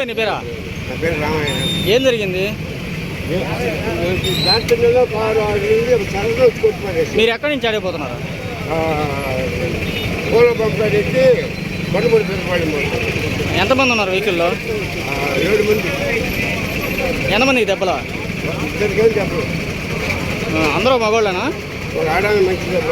నీ పేరా నా పేరు రామయ్య ఏం జరిగింది మీరు ఎక్కడి నుంచి ఆడిపోతున్నారు? పూల పంపాడు ఎత్తి బండపడి పెద్దపాడి ఎంతమంది ఉన్నారు వెహికల్లో ఏడు మంది. ఎంతమందికి దెబ్బలు ఇద్దరికి ఆ, అందరూ మగోళ్ళేనా ఒక ఆడాలి మంచి దెబ్బ.